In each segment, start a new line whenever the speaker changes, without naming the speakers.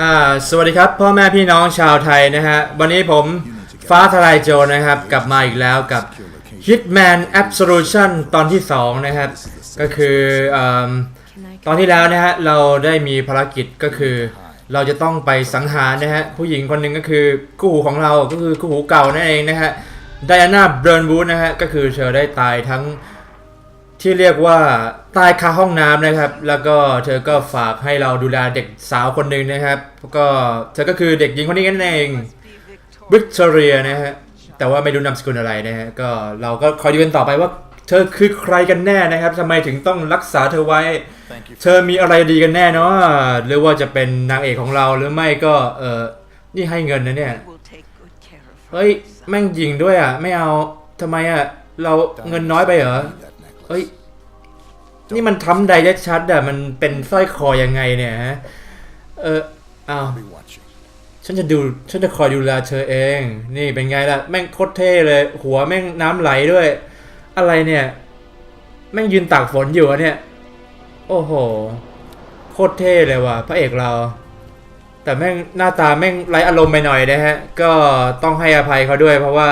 อ่าสวัสดีครับ พ่อแม่พี่น้องชาวไทยนะฮะ วันนี้ผมฟ้าทลายโจรนะครับ กลับมาอีกแล้วกับ Hitman Absolution ตอนที่ 2 นะครับ ก็คืออตอนที่แล้วนะฮะ เราได้มีภารกิจก็คือ เราจะต้องไปสังหารนะฮะ ผู้หญิงคนหนึ่งก็คือคู่หูของเราก็คือคู่หูเก่านั่นเองนะฮะไดอาน่าเบรนวูดนะฮะ ก็คือเธอได้ตายทั้ง ที่เรียกว่าตายคาห้องน้ำนะครับ แล้วก็เธอก็ฝากให้เราดูแลเด็กสาวคนหนึ่งนะครับ ก็เธอก็คือเด็กหญิงคนนี้นั่นเองวิกตอเรียนะฮะแต่ว่าไม่รู้นามสกุลอะไรนะฮะก็เราก็คอยดูกันต่อไปว่าเธอคือใครกันแน่นะครับทำไมถึงต้องรักษาเธอไว้ เธอมีอะไรดีกันแน่เนาะหรือว่าจะเป็นนางเอกของเราหรือไม่ก็เออนี่ให้เงินนะเนี่ยเฮ้ยแม่งยิงด้วยอะไม่เอาทำไมอะเราเงินน้อยไปเหรอ เฮ้ย นี่มันทำไดเรกชัดอะมันเป็นสร้อยคอยังไงเนี่ยฮะ เอออ้าว ฉันจะดู ฉันจะคอยดูแลเธอเอง นี่เป็นไงล่ะ แม่งโคตรเท่เลย หัวแม่งน้ำไหลด้วย อะไรเนี่ย แม่งยืนตากฝนอยู่อะเนี่ย โอ้โห โคตรเท่เลยว่ะ พระเอกเรา แต่แม่งหน้าตาแม่งไร้อารมณ์ไปหน่อยนะฮะ ก็ต้องให้อภัยเขาด้วยเพราะว่า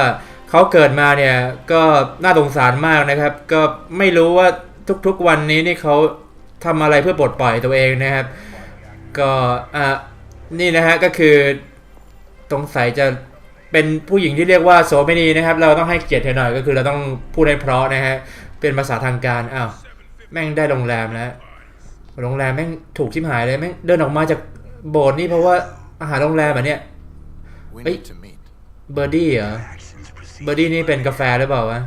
เขาเกิดมาเนี่ยก็น่าสงสารมากนะครับ ก็ไม่รู้ว่าทุกๆวันนี้นี่เขาทำอะไรเพื่อปลดปล่อยตัวเองนะครับ ก็อะนี่นะฮะก็คือสงสัยจะเป็นผู้หญิงที่เรียกว่าโสเภณีนะครับ เราต้องให้เกียรติเธอหน่อยก็คือเราต้องพูดให้เพราะนะฮะเป็นภาษาทางการอ้าวแม่งได้โรงแรมแล้วโรงแรมแม่งถูกชิบหายเลยแม่งเดินออกมาจากโบสถ์นี่เพราะว่าอาหารโรงแรมอะเนี่ย
We
Hey.
need to meet.
เบอร์ดี้เหรอ เบอร์ดี้นี่เป็นกาแฟหรือเปล่าวะ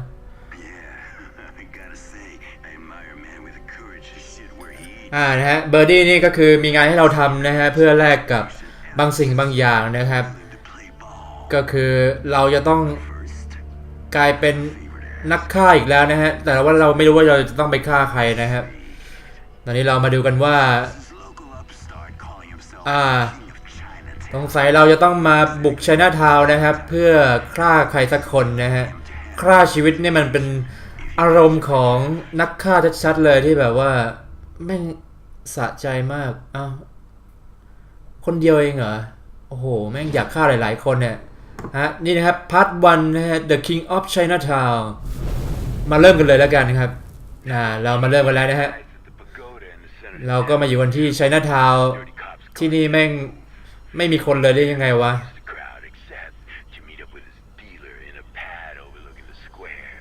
I gotta say, I admire a man with the courage to sit where he
อ่านะฮะเบอร์ดี้นี่ก็คือมีงานให้เราทำนะฮะเพื่อแลกกับบางสิ่งบางอย่างนะครับ
to play ball
ก็คือเราจะต้องกลายเป็นนักฆ่าอีกแล้วนะฮะแต่ว่าเราไม่รู้ว่าเราจะต้องไปฆ่าใครนะครับ ตอนนี้เรามาดูกันว่า
This local upstart calling himself
อ่า
King of Chinatown.
สงสัยเราจะต้องมาบุกไชน่าทาวนะครับ เพื่อฆ่าใครสักคนนะฮะฆ่าชีวิตเนี่ยมันเป็นอารมณ์ของนักฆ่าชัดๆเลยที่แบบว่าแม่งสะใจมากอ้าวคนเดียวเองเหรอ โอ้โห แม่งอยากฆ่าหลายๆคนเนี่ยฮะนี่นะครับพาร์ทวันนะฮะ The King of Chinatown มาเริ่มกันเลยแล้วกันนะครับนะเรามาเริ่มกันแล้วนะฮะ เราก็มาอยู่กันที่ไชน่าทาวที่นี่แม่ง ไม่มีคนเลยได้ยังไงวะ
the crowd except to meet up with his dealer in a pad overlooking the square.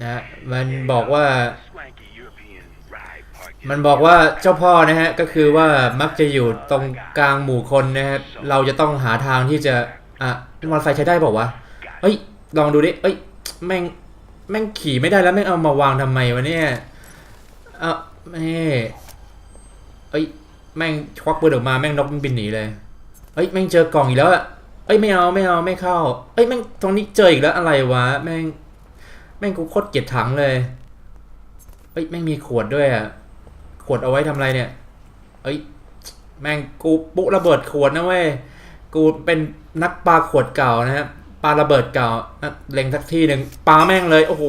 นะฮะมันบอกว่า
Swanky European ride park.
มันบอกว่าเจ้าพ่อนะฮะ ก็คือว่ามักจะอยู่ตรงกลางหมู่คนนะครับเราจะต้องหาทางที่จะ อะมอเตอร์ไซค์ใช้ได้เปล่าวะเฮ้ย ลองดูดิ เอ้ย แม่ง แม่งขี่ไม่ได้แล้ว แม่งเอามาวางทำไมวะเนี่ยเอ้าแม่เอ้ย แม่งควักปืนออกมา แม่งนกมันบินหนีเลย เอ้ยแม่งเจอกล่องอีกแล้วอะเอ้ยไม่เอาไม่เอาไม่เข้า เอ้ยแม่งตรงนี้เจออีกแล้วอะไรวะแม่งแม่งกูโคตรเกลียดถังเลยเอ้ยแม่งมีขวดด้วยอะขวดเอาไว้ทำอะไรเนี่ย เอ้ยแม่งกูปุ๊ระเบิดขวดนะเว้ยกูเป็นนักปลาขวดเก่านะฮะปลาระเบิดเก่าเล็งสักที่หนึ่งปลาแม่งเลยโอ้โห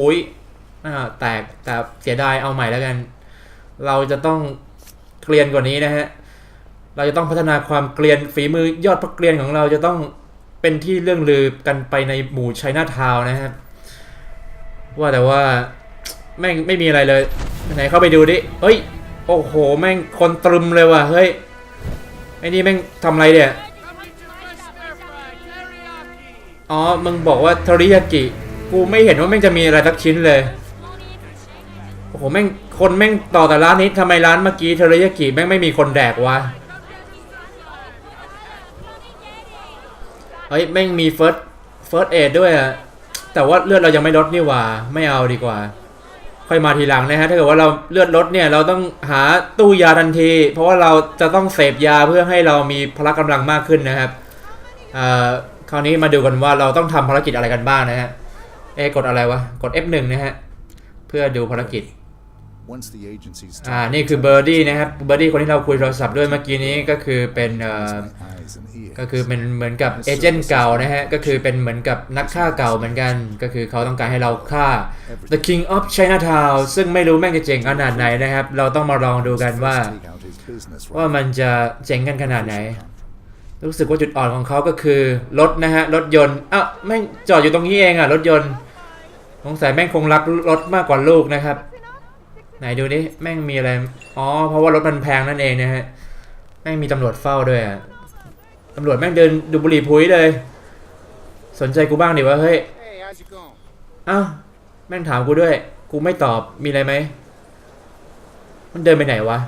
อ่าแตกแต่เสียดายเอาใหม่แล้วกัน เราจะต้องเกรียนกว่านี้นะฮะ เราจะต้องพัฒนาความเกรียนฝีมือยอดพระเกรียนของเราจะต้องเป็นที่เรื่องลือกันไปในหมู่ไชน่าทาวนะครับว่าแต่ว่าแม่งไม่มีอะไรเลยไหนเข้าไปดูดิเฮ้ยโอ้โหแม่งคนตรึมเลยว่ะเฮ้ยไอ้นี่แม่งทำอะไรเนี่ยอ๋อมึงบอกว่าเทริยากิกูไม่เห็นว่าแม่งจะมีอะไรสักชิ้นเลยโอ้โหแม่งคนแม่งต่อแต่ร้านนี้ทำไมร้านเมื่อกี้เทริยากิแม่งไม่มีคนแดกวะ เฮ้ยแม่งมีเฟิร์สเฟิร์สเอดด้วยอะแต่ว่าเลือดเรายังไม่ลดนี่หว่า ไม่เอาดีกว่า ค่อยมาทีหลังนะฮะ ถ้าเกิดว่าเราเลือดลดเนี่ย เราต้องหาตู้ยาทันที เพราะว่าเราจะต้องเสพยาเพื่อให้เรามีพละกำลังมากขึ้นนะครับเอ่อคราวนี้มาดูกันว่าเราต้องทำภารกิจอะไรกันบ้างนะฮะ เอะกดอะไรวะ กด F1 นะฮะ เพื่อดูภารกิจ อ่า นี่คือเบอร์ดี้นะครับ เบอร์ดี้คนที่เราคุยโทรศัพท์ด้วยเมื่อกี้นี้ก็คือเป็นเอ่อ
my eyes and ears.
ก็คือเป็นเหมือนกับเอเจนต์เก่านะฮะ ก็คือเป็นเหมือนกับนักฆ่าเก่าเหมือนกัน ก็คือเขาต้องการให้เราฆ่า The King of Chinatown ซึ่งไม่รู้แม่งจะเจ๋งขนาดไหนนะครับ เราต้องมาลองดูกันว่า
Take out his business
ว่า
right
มันจะเจ๋งกันขนาดไหน รู้สึกว่าจุดอ่อนของเขาก็คือรถนะฮะ รถยนต์อ้าวแม่งจอดอยู่ตรงนี้เองอะรถยนต์สงสัยแม่งคงรักรถมากกว่าลูกนะครับ ไหนดูดิแม่งมีอะไร อ๋อ เพราะว่ารถมันแพงนั่นเองนะฮะ แม่งมีตำรวจเฝ้าด้วยอะตำรวจแม่งเดินดูบุหรี่พุ้ยเลย สนใจกูบ้างดิวะเฮ้ยอ้าวแม่งถามกูด้วย กูไม่ตอบมีอะไรไหม มันเดินไปไหนวะ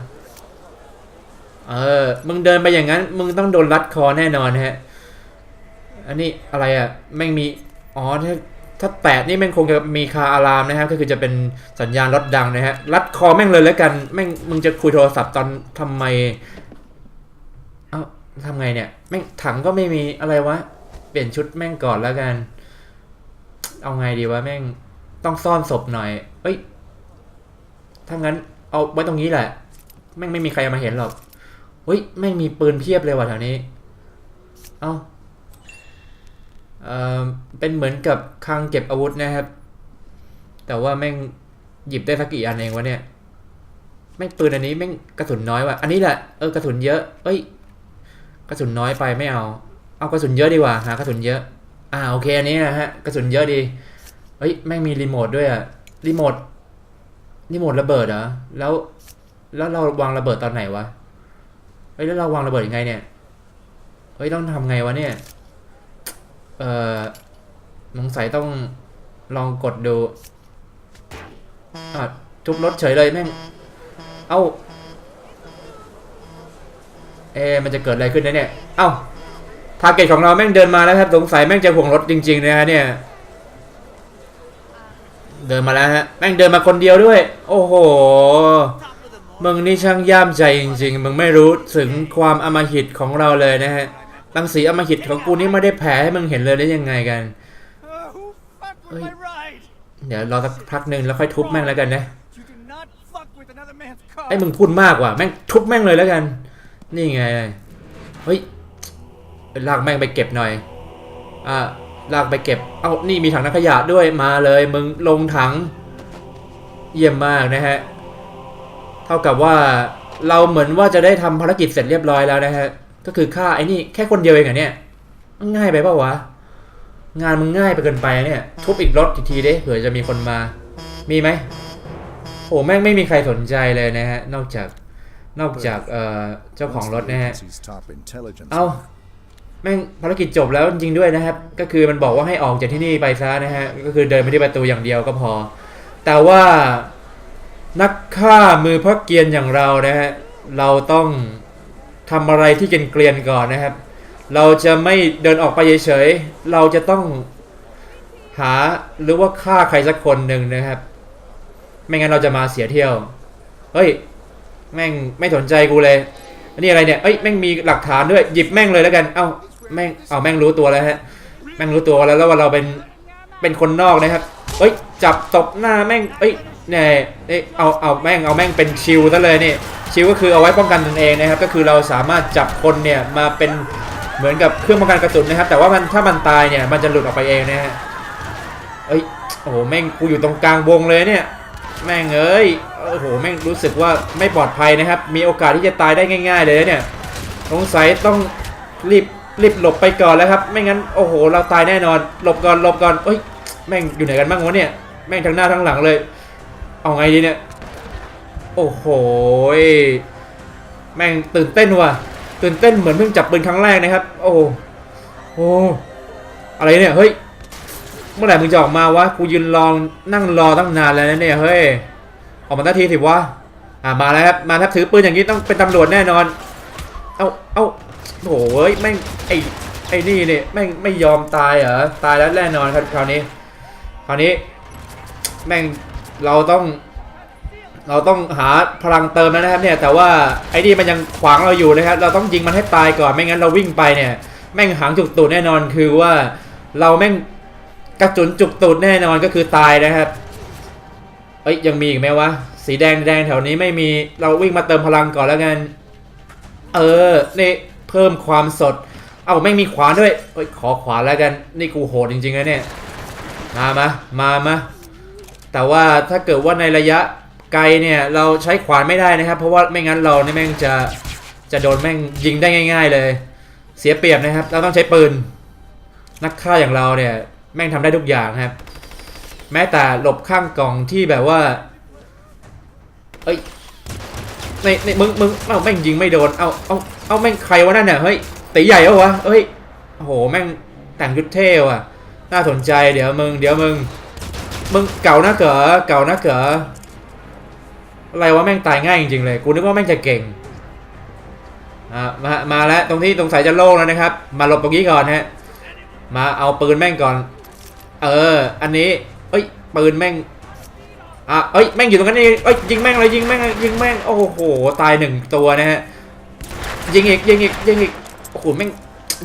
เออ มึงเดินไปอย่างนั้น มึงต้องโดนรัดคอแน่นอนฮะ อันนี้อะไรอะ่ะ แม่งมี อ๋อถ้า ถ้าแตะนี่แม่งคงจะมีคาอารามนะครับก็คือจะเป็นสัญญาณรถดังนะฮะรัดคอแม่งเลยแล้วกันแม่งมึงจะคุยโทรศัพท์ตอนทำไมเอ้าทำไงเนี่ยแม่งถังก็ไม่มีอะไรวะเปลี่ยนชุดแม่งก่อนแล้วกัน เอาไงดีวะแม่งต้องซ่อนศพหน่อย เอ้ยถ้างั้นเอาไว้ตรงนี้แหละ แม่งไม่มีใครมาเห็นหรอกเฮ้ยแม่งมีปืนเพียบเลยว่ะแถวนี้ เอาเอ่อ เป็นเหมือนกับคลังเก็บอาวุธนะครับ แต่ว่าแม่งหยิบได้สักกี่อันเองวะเนี่ยแม่งปืนอันนี้แม่งกระสุนน้อยว่ะ อันนี้แหละเออกระสุนเยอะ เอ้ย กระสุนน้อยไปไม่เอา เอากระสุนเยอะดีกว่าหากระสุนเยอะ อ่าโอเคอันนี้นะฮะกระสุนเยอะดีเฮ้ยแม่งมีรีโมทด้วยอะรีโมทรีโมทระเบิดเหรอแล้วแล้วเราวางระเบิดตอนไหนวะเฮ้ยแล้วเราวางระเบิดยังไงเนี่ยเฮ้ยต้องทำไงวะเนี่ย อ่อสงสัยต้องลองกดดูอะทุบรถเฉยเลยแม่ง เอ้า เอะมันจะเกิดอะไรขึ้นนะเนี่ย เอ้าทาร์เก็ตของเราแม่งเดินมาแล้วครับ สงสัยแม่งจะห่วงรถจริงๆนะฮะเนี่ย เดินมาแล้วฮะ แม่งเดินมาคนเดียวด้วย โอ้โห มึงนี่ช่างย่ามใจจริง ๆ มึงไม่รู้ถึงความอำมหิตของเราเลยนะฮะ รังสีอำมหิตของกูนี่ไม่ได้แผ่ให้มึงเห็นเลยได้ยังไงกัน
Uh, who fucked with
Oi.
my ride?
เดี๋ยวรอสักพักหนึ่งแล้วค่อยทุบแม่งแล้วกันนะ
You do not fuck with another man's car.
ไอ้ยมึงพูดมากว่ะแม่งทุบแม่งเลยแล้วกัน นี่ไงเฮ้ยลากแม่งไปเก็บหน่อยอ่าลากไปเก็บ เอ้านี่มีถังน้ำขยะด้วยมาเลยมึงลงถัง เยี่ยมมากนะฮะ เท่ากับว่าเราเหมือนว่าจะได้ทำภารกิจเสร็จเรียบร้อยแล้วนะฮะ ก็คือฆ่าไอ้นี่แค่คนเดียวเองเหรอเนี่ยง่ายไปเปล่าวะ งานมึงง่ายไปเกินไปเนี่ยทุบอีกรถอีกทีดิเผื่อจะมีคนมา มีไหมโอ้แม่งไม่มีใครสนใจเลยนะฮะ นอกจากนอกจากเอ่อเจ้าของรถนะฮะเอาแม่งภารกิจจบแล้วจริงด้วยนะครับ ก็คือมันบอกว่าให้ออกจากที่นี่ไปซะนะฮะ ก็คือเดินไปที่ประตูอย่างเดียวก็พอ แต่ว่านักฆ่ามือพระเกียนอย่างเรานะฮะ เราต้อง ทำอะไรที่เกรียนๆก่อนนะครับ เราจะไม่เดินออกไปเฉยๆ เราจะต้องหาหรือว่าฆ่าใครสักคนหนึ่งนะครับ ไม่งั้นเราจะมาเสียเที่ยว เฮ้ย แม่งไม่สนใจกูเลยอันนี้อะไรเนี่ยเอ้ยแม่งมีหลักฐานด้วยหยิบแม่งเลยแล้วกัน เอ้าแม่งเอาแม่งรู้ตัวแล้วฮะ แม่งรู้ตัวแล้วแล้วว่าเราเป็นเป็นคนนอกนะครับเอ้ยจับตบหน้าแม่งเอ้ย เนี่ยเอ้ยเอาเอาแม่งเอาแม่งเป็นชิลซะเลยนี่ชิลก็คือเอาไว้ป้องกันตนเองนะครับ ก็คือเราสามารถจับคนเนี่ยมาเป็นเหมือนกับเครื่องป้องกันกระสุนนะครับ แต่ว่ามันถ้ามันตายเนี่ยมันจะหลุดออกไปเองนะฮะเอ้ยโอ้โหแม่งกูอยู่ตรงกลางวงเลยเนี่ย แม่งเอ้ยโอ้โหแม่งรู้สึกว่าไม่ปลอดภัยนะครับ มีโอกาสที่จะตายได้ง่าย ๆ เลยเนี่ยสงสัยต้องรีบรีบหลบไปก่อนแล้วครับ ไม่งั้นโอ้โห เราตายแน่นอน หลบก่อนหลบก่อนเอ้ยแม่งอยู่ไหนกันบ้างวะเนี่ยแม่งทั้งหน้าทั้งหลังเลย เอาไงดีเนี่ย โอ้โห แม่งตื่นเต้นว่ะ ตื่นเต้นเหมือนเพิ่งจับปืนครั้งแรกนะครับ โอ้โหอะไรเนี่ย เฮ้ย เมื่อไหร่มึงจะออกมาวะ กูยืนรอ นั่งรอตั้งนานแล้วเนี่ย เฮ้ย ออกมาทันทีสิวะ อ่ามาแล้วครับ มาครับถือปืนอย่างนี้ต้องเป็นตำรวจแน่นอน เอ้า เอ้าโอ้ยแม่งไอ้ไอ้นี่เนี่ยแม่งไม่ยอมตายเหรอ ตายแล้วแน่นอนครับคราวนี้ คราวนี้ แม่ง เราต้องเราต้องหาพลังเติมแล้วนะครับเนี่ยแต่ว่าไอ้นี่มันยังขวางเราอยู่นะครับเราต้องยิงมันให้ตายก่อนไม่งั้นเราวิ่งไปเนี่ย แม่งหางจุกตูดแน่นอนคือว่าเราแม่งกระจุนจุกตูดแน่นอนก็คือตายนะครับเอ้ยยังมีอีกไหมวะสีแดงแดงแถวนี้ไม่มีเราวิ่งมาเติมพลังก่อนแล้วกันเออนี่เพิ่มความสด เอ้าแม่งมีขวานด้วยเอ้ยขอขวานแล้วกันนี่กูโหดจริงๆนะเนี่ยมามามามา แต่ว่าถ้าเกิดว่าในระยะไกลเนี่ยเราใช้ขวานไม่ได้นะครับ เพราะว่าไม่งั้นเราเนี่ยแม่งจะจะโดนแม่งยิงได้ง่าย ๆ เลย เสียเปรียบนะครับ เราต้องใช้ปืน นักฆ่าอย่างเราเนี่ยแม่งทำได้ทุกอย่างครับ แม้แต่หลบข้างกล่องที่แบบว่า เอ้ยในในมึงมึงเอ้าแม่งยิงไม่โดน เอาเอาเอาแม่งใครวะนั่นเนี่ยเฮ้ยตีใหญ่เหรอวะเฮ้ยโอ้โหแม่งแต่งชุดเท่ว่ะน่าสนใจเดี๋ยวมึง เดี๋ยวมึง มึงเก่านะเก๋อเก่านะเก๋ออะไรวะแม่งตายง่ายจริงๆเลยกูนึกว่าแม่งจะเก่งอะมามาแล้วตรงที่ตรงสายจะโล่งแล้วนะครับ มาหลบตรงนี้ก่อนฮะมาเอาปืนแม่งก่อน เออ อันนี้ เอ้ยปืนแม่งอะเอ้ยแม่งอยู่ตรงนั้นนี่เอ้ยยิงแม่งเลยยิงแม่งยยิงแม่งโอ้โหตายหนึ่งตัวนะฮะยิงอีกยิงอีกยิงอีกโอ้โหแม่ง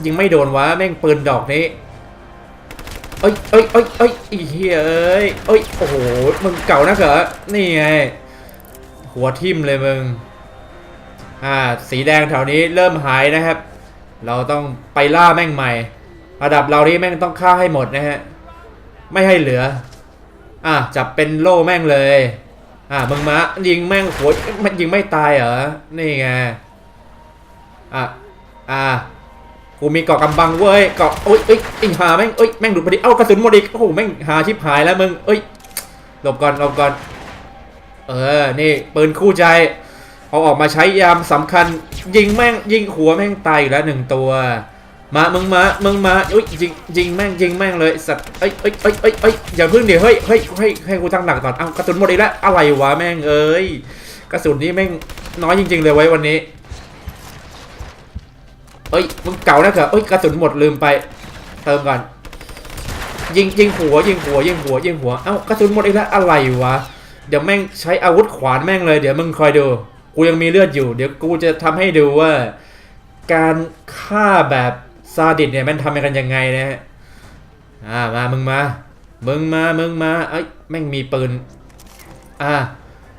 ยิงไม่โดนวะแม่งปืนดอกนี้ เอ้ยเอ้ยเอ้ยเอ้ยอีเหี้ยเอ้ยเอ้ยโอ้โหมึงเก่านะเหรอนี่ไง หัวทิ่มเลยมึงอ่าสีแดงแถวนี้เริ่มหายนะครับ เราต้องไปล่าแม่งใหม่ ระดับเรานี่แม่งต้องฆ่าให้หมดนะฮะไม่ให้เหลือ อะจับเป็นโล่แม่งเลย อะมึงมายิงแม่งหัวมันยิงไม่ตายเหรอนี่ไงอะอะ กูมีเกาะกำบังเว้ยเกาะโอ้ยเอ้ยไอ้หาแม่งเอ้ยแม่งหลุดพอดีเอ้ากระสุนหมดอีกโอ้โหแม่งหาชิบหายแล้วมึงเอ้ยหลบก่อนหลบก่อนเออนี่ปืนคู่ใจเอาออกมาใช้ยามสำคัญ ยิงแม่งยิงหัวแม่งตายอีกแล้วหนึ่งตัวมามึงมามึงมาอุ้ยยิงยิงแม่งยิงแม่งเลยสัตว์เอ้ยเอ้ยเอ้ยเอ้ยเอ้ยอย่าพึ่งเดี๋ยวเฮ้ยเฮ้ยเฮ้ให้กูตั้งหลักก่อนเอากระสุนหมดอีกแล้วอะไรวะแม่งเอ้ยกระสุนนี่แม่งน้อยจริง ๆ เลยไว้วันนี้ เอ้ยมึงเก่านะเหรอเอ้ยกระสุนหมดลืมไป เติมก่อนยิงยิงหัวยิงหัวยิงหัวยิงหัว เอ้ากระสุนหมดอีกแล้วอะไรวะ เดี๋ยวแม่งใช้อาวุธขวานแม่งเลยเดี๋ยวมึงคอยดู กูยังมีเลือดอยู่ เดี๋ยวกูจะทำให้ดูว่า การฆ่าแบบซาดิสเนี่ยมันทำกันยังไงนะฮะ อ่ามามึงมา มึงมามึงมา เอ้ยแม่งมีปืน อ่า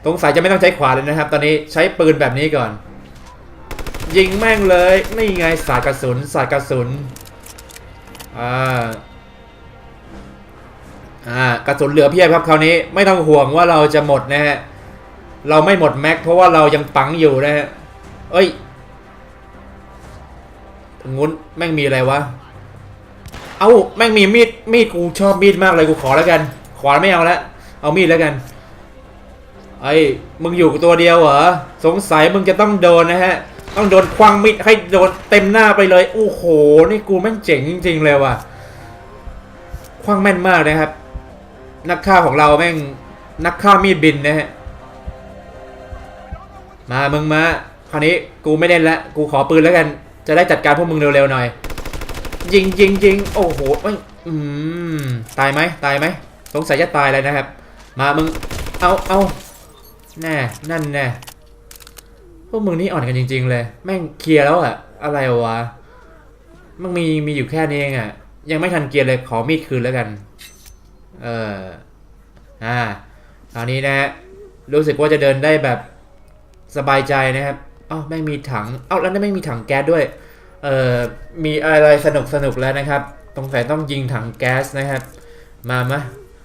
สงสัยจะไม่ต้องใช้ขวานเลยนะครับ ตอนนี้ใช้ปืนแบบนี้ก่อน ยิงแม่งเลยนี่ไงสาดกระสุนสาดกระสุนอ่าอ่ากระสุนเหลือเพียบครับคราวนี้ไม่ต้องห่วงว่าเราจะหมดนะฮะเราไม่หมดแม็กเพราะว่าเรายังปังอยู่นะฮะเอ้ยงนู้นแม่งมีอะไรวะเอ้าแม่งมีมีดมีดกูชอบมีดมากเลยกูขอแล้วกัน ขวานไม่เอาละเอามีดแล้วกันไอ้มึงอยู่ตัวเดียวเหรอสงสัยมึงจะต้องโดนนะฮะ ต้องโดนควังมีดให้โดนเต็มหน้าไปเลย โอ้โห นี่กูแม่งเจ๋งจริง ๆ เลยว่ะ ควังแม่นมากนะครับ นักฆ่าของเราแม่งนักฆ่ามีดบินนะฮะ มามึงมา คราวนี้กูไม่เล่นละ กูขอปืนแล้วกัน จะได้จัดการพวกมึงเร็วๆหน่อย ยิงยิงยิงโอ้โหไม่อืม ตายไหมตายไหมสงสัยจะตายเลยนะครับ มามึง เอาเอาแน่ นั่นแน่ พวกมึงนี่อ่อนกันจริง ๆ เลย แม่งเคลียร์แล้วอะอะไรวะมันมีมีอยู่แค่นี้เองอะยังไม่ทันเกียร์เลยขอมีดคืนแล้วกัน เอออ่าคราวนี้นะฮะรู้สึกว่าจะเดินได้แบบสบายใจนะครับอ้าวแม่งมีถังเอ้าแล้วนั่นไม่งมีถังแก๊สด้วย เอ่อมีอะไรสนุกสนุกแล้วนะครับตรงใส่ต้องยิงถังแก๊สนะครับ มามะ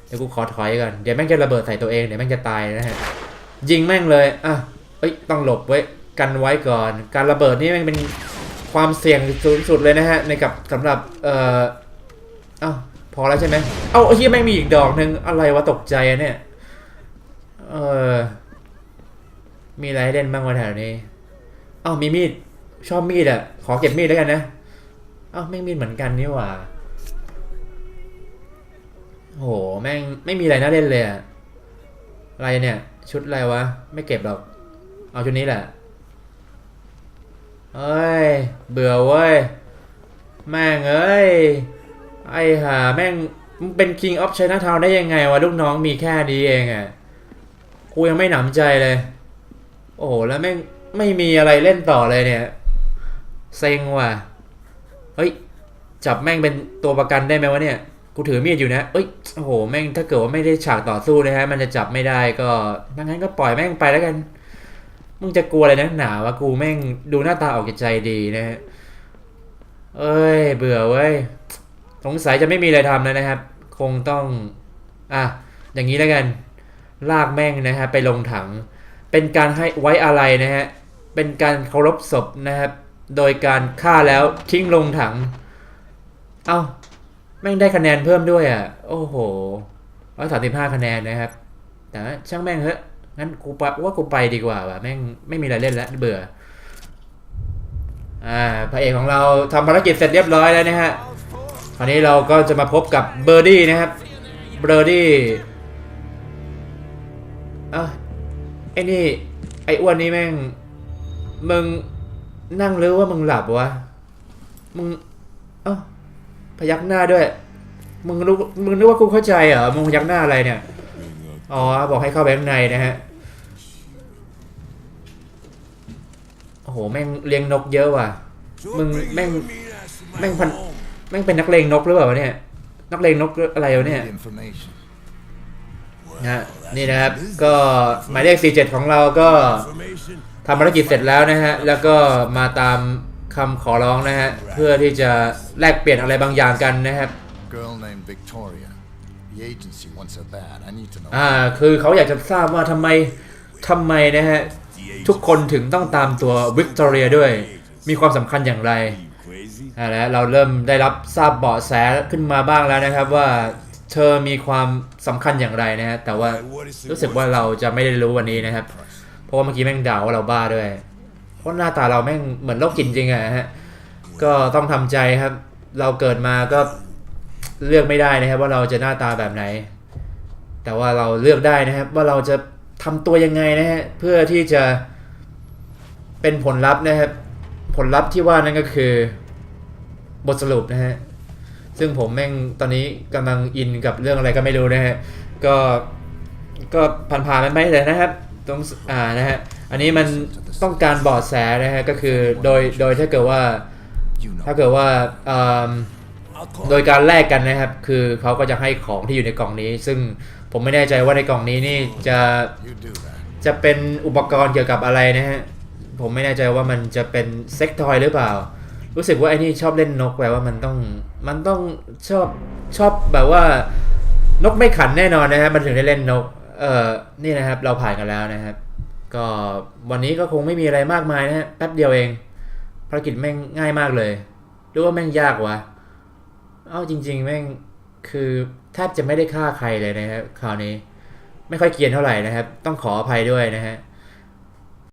เดี๋ยวกูขอถอยก่อน เดี๋ยวแม่งจะระเบิดใส่ตัวเอง เดี๋ยวแม่งจะตายนะฮะ ยิงแม่งเลย อะ อ้ยต้องหลบไว้กันไว้ก่อน การระเบิดนี่ม่งเป็นความเสี่ยงสูงสุดเลยนะฮะในกับสำหรับเอ่ออ้าวพอแล้วใช่ไหมเอ้าไอ้เหี้ยแม่งมีอีกดอกหนึ่งอะไรวะตกใจอะเนี่ยเออมีอะไรให้เล่นบ้างวะแถวนี้เอ้ามีมีดชอบมีดอะขอเก็บมีดแล้วกันนะเอ้าแม่งมีดเหมือนกันนี่หว่าโหแม่งไม่มีอะไรน่าเล่นเลยอะอะไรเนี่ย ชุดอะไรวะ ไม่เก็บหรอก เอาชุดนี้แหละ เอ้ย เบื่อเว้ย แม่งเอ้ย ไอ้ห่าแม่งเป็น King of Chinatown ได้ยังไงวะลูกน้องมีแค่นี้เองอะ่ะกูยังไม่หนำใจเลย โอ้โห แล้วแม่งไม่มีอะไรเล่นต่อเลยเนี่ย เซ็งว่ะ เฮ้ย จับแม่งเป็นตัวประกันได้ไหมวะเนี่ย กูถือมีดอยู่นะเอ้ย โอ้โห แม่งถ้าเกิดว่าไม่ได้ฉากต่อสู้นะฮะ มันจะจับไม่ได้ก็ดังนั้นก็ปล่อยแม่งไปแล้วกัน มึงจะกลัวอะไรนะหนาวะกูแม่งดูหน้าตาออกจใจดีนะฮะเอ้ย เบื่อเว้ย สงสัยจะไม่มีอะไรทำแล้วนะครับ คงต้อง อะ อย่างนี้แล้วกัน ลากแม่งนะฮะ ไปลงถัง เป็นการให้ไว้อะไรนะฮะ เป็นการเคารพศพนะครับ โดยการฆ่าแล้วทิ้งลงถัง เอ้า แม่งได้คะแนนเพิ่มด้วยอะ โอ้โหร้อยสามสิบห้าคะแนนนะครับ แต่ว่าช่างแม่งเถอะ งั้นกูไปว่ากูไปดีกว่าว่ะแม่งไม่มีอะไรเล่นแล้วเบื่อ อ่าพระเอกของเราทำภารกิจเสร็จเรียบร้อยแล้วนะฮะคราวนี้เราก็จะมาพบกับเบอร์ดี้นะครับเบอร์ดี้อะไอ้นี่ไอ้อ้วนนี่แม่งมึงนั่งหรือว่ามึงหลับวะมึงเอ้าพยักหน้าด้วย มึงรู้มึงนึกว่ากูเข้าใจเหรอมึงพยักหน้าอะไรเนี่ย อ๋อ บอกให้เข้าไปข้างในนะฮะ โอ้โห แม่งเลี้ยงนกเยอะว่ะ มึงแม่งแม่งพันแม่งเป็นนักเลงนกหรือเปล่าเนี่ย นักเลงนกอะไรวะเนี่ยนะนี่นะครับ ก็หมายเลข 47 ของเราก็ทำภารกิจเสร็จแล้วนะฮะ แล้วก็มาตามคำขอร้องนะฮะ เพื่อที่จะแลกเปลี่ยนอะไรบางอย่างกันนะครับ
The agency wants her bad. I need to know.
อ่า คือเขาอยากจะทราบว่าทำไมทำไมนะฮะ ทุกคนถึงต้องตามตัววิกตอเรียด้วย มีความสำคัญอย่างไรอ่าแล้วเราเริ่มได้รับทราบเบาะแสขึ้นมาบ้างแล้วนะครับว่าเธอมีความสำคัญอย่างไรนะฮะ แต่ว่ารู้สึกว่าเราจะไม่ได้รู้วันนี้นะครับ เพราะว่าเมื่อกี้แม่งด่าว่าเราบ้าด้วย เพราะหน้าตาเราแม่งเหมือนโรคจิตจริงอะฮะ ก็ต้องทำใจครับ เราเกิดมาก็ เลือกไม่ได้นะครับ ว่าเราจะหน้าตาแบบไหน แต่ว่าเราเลือกได้นะครับ ว่าเราจะทำตัวยังไงนะฮะเพื่อที่จะเป็นผลลัพธ์นะครับ ผลลัพธ์ที่ว่านั่นก็คือบทสรุปนะฮะซึ่งผมแม่งตอนนี้กำลังอินกับเรื่องอะไรก็ไม่รู้นะฮะก็ก็ผ่านๆมันไปเลยนะครับตรงอ่านะฮะอันนี้มันต้องการบาะแสนะฮะก็คือโดยโดยถ้าเกิดว่าถ้าเกิดว่าเอิ่ม โดยการแลกกันนะครับ คือเขาก็จะให้ของที่อยู่ในกล่องนี้ ซึ่งผมไม่แน่ใจว่าในกล่องนี้นี่จะจะเป็นอุปกรณ์เกี่ยวกับอะไรนะฮะ ผมไม่แน่ใจว่ามันจะเป็นเซ็กทอยหรือเปล่า รู้สึกว่าไอ้นี่ชอบเล่นนกแปลว่ามันต้องมันต้องชอบชอบแบบว่านกไม่ขันแน่นอนนะฮะมันถึงได้เล่นนก เอ่อ นี่นะครับ เราผ่านกันแล้วนะครับ ก็วันนี้ก็คงไม่มีอะไรมากมายนะฮะ แป๊บเดียวเองภารกิจแม่งง่ายมากเลย หรือว่าแม่งยากวะ เอ้าจริง ๆ แม่งคือแทบจะไม่ได้ฆ่าใครเลยนะครับคราวนี้ ไม่ค่อยเกรียนเท่าไหร่นะครับ ต้องขออภัยด้วยนะฮะ